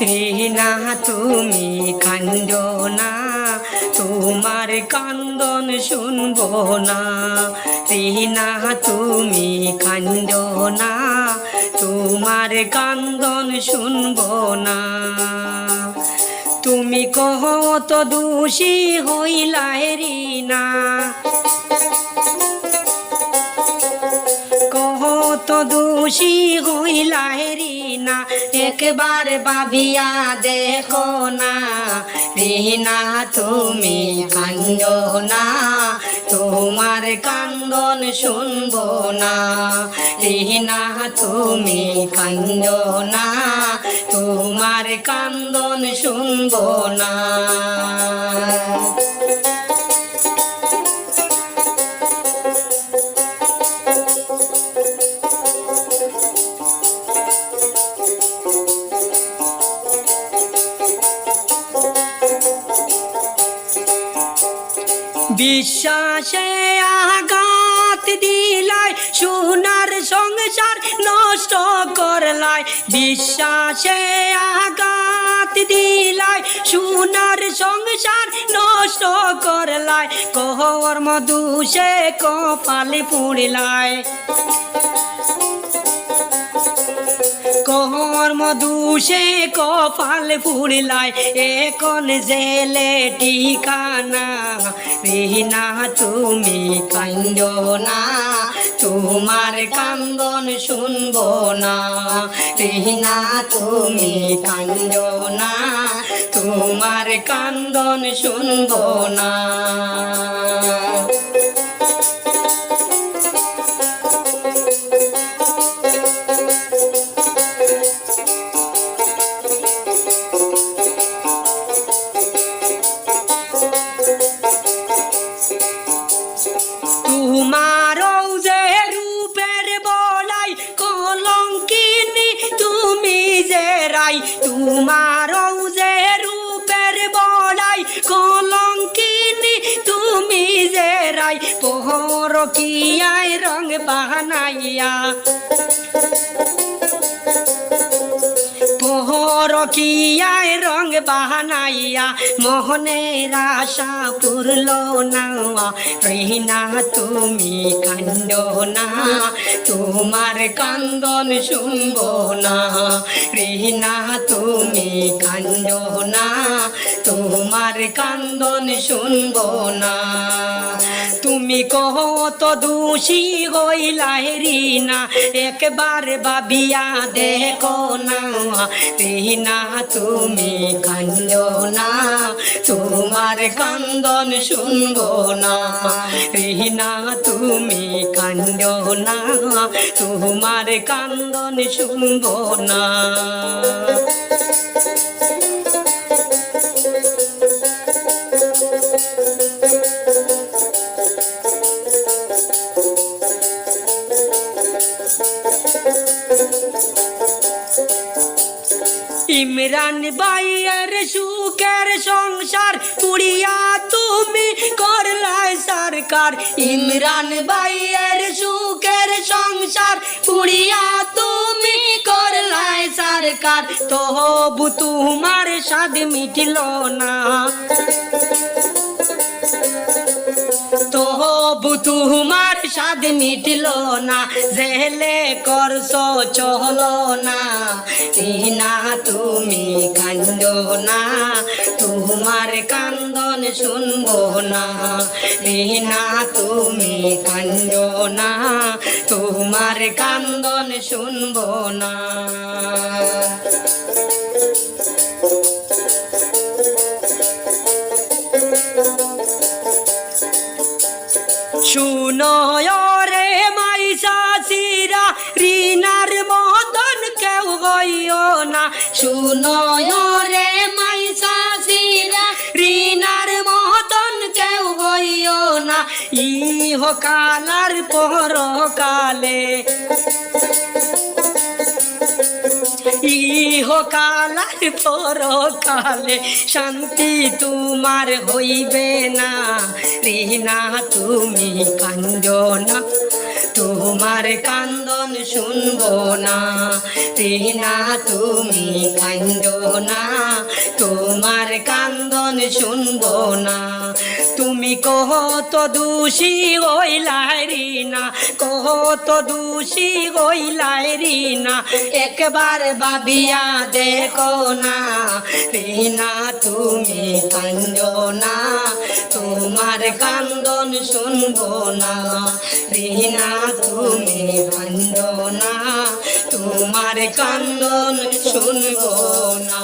রিনা তুমি কান্দ না তোমার কান্দন শুনব না রিনা তুমি কান্দ না তোমার কান্দন শুনব না তুমি কত দোষী হইলাই রিনা। কত দোষী হইলাই রিনা, একবার ভাবিয়া দেখো না। রিনা, তুমি কান্দ না, তোমার কান্দন শুনব না। রিনা, তুমি কান্দ না, তোমার কান্দন শুনব না। বিশ্বাসে আঘাত দিলাই, সোনার সংসার নষ্ট করলাই। বিশ্বাসে আঘাত দিলাই, সোনার সংসার নষ্ট করলাই। কহর মধুসে কপালে পুড়লাই। কহর মধুসে কপাল ফুড়লাই এখন জেলে ঠিকানা তুমি কান্দ না। তোমার কান্দন শুনব না। তুমি কান্দ না। তোমার কান্দন শুনব না। যে তোমার যে রূপের বলাই কলঙ্কিনী তুমি যে রাই পোহর কিয়ায় রং বানাইয়া। পোহর কিয়ায় রং বাহানাইয়া, মোহনের আশা পুরল না রিনা তুমি কান্দ না তোমার কান্দন শুনব না রিনা তুমি কান্দ না তোমার কান্দন শুনব না তুমি কত দোষী হইলাই রিনা, একবার ভাবিয়া দেখো না রিনা তুমি কান্দ না, তোমার কান্দন শুনব না। না তুমি কান্দ না, তোমার কান্দন শুনব না। ইমরান বাইয়ের সুখের সংসার পুড়িয়া তুমি করলাই সরকার। ইমরান বাইয়ের সুখের সংসার পুড়িয়া তুমি করলাই সরকার। তবু তোমার স্বাদ মিটিল না। তবু তোমার স্বাদ মিটল না, জেলে করছ, চলো না। না তুমি কান্দ না, তোমার কান্দন শুনব না। না তুমি কান্দ না, তোমার কান্দন শুনব না। শুনো রে মাই চাষিরা রিনার মদন কেউ হইও না। শুনো রে মাই চাষিরা রিনার মদন কেউ হইও না। ইহ কালার পর কালে ইহ কালার তোর কালে শান্তি তোমার হইবে না। রিনা তুমি কান্দ না তোমার কান্দন শুনব না। রিনা, তুমি কান্দ না। তোমার কান্দন শুনব না। তুমি কহ তো দোষী হইলাই না কহ তো দোষী হইলাই না একবার বাবিয়া দেখো না। রিনা, তুমি কান্দ না। তোমার কান্দন শুনব না। রিনা তুমি কান্দ না তোমার কান্দন শুনব না।